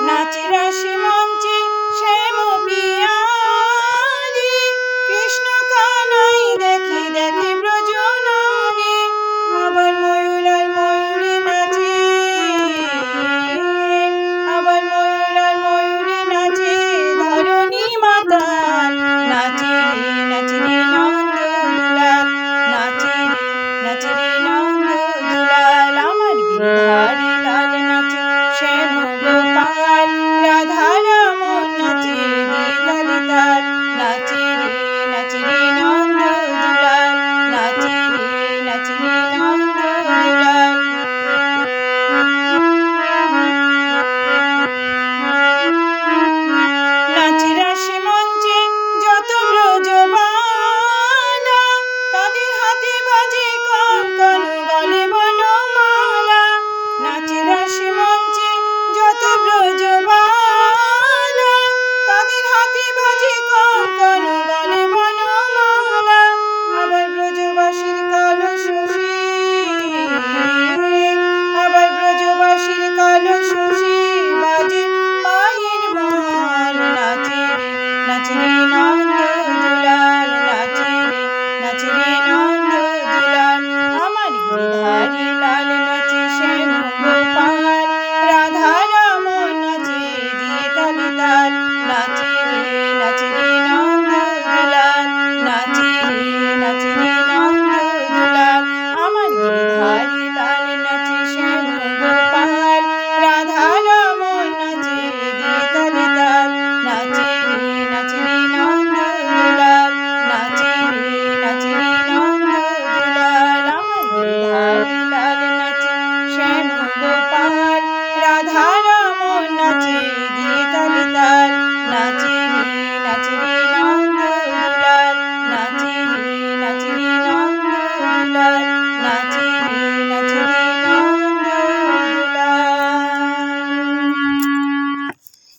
নাচে রাশি মঞ্চে নাচে রাশি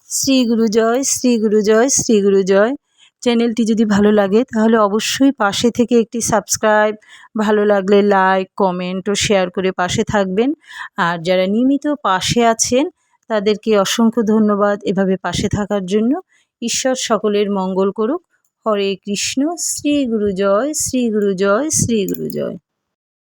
শ্রী গুরু জয় শ্রী গুরু জয় শ্রী গুরু জয়। চ্যানেলটি যদি ভালো লাগে, তাহলে অবশ্যই পাশে থেকে একটি সাবস্ক্রাইব ভালো লাগলে লাইক কমেন্ট ও শেয়ার করে পাশে থাকবেন। আর যারা নিয়মিত পাশে আছেন, তাদেরকে অসংখ্য ধন্যবাদ এভাবে পাশে থাকার জন্য। ঈশ্বর সকলের মঙ্গল করুক। হরে কৃষ্ণ, শ্রী গুরু জয়, শ্রী গুরু জয়, শ্রী গুরু জয়।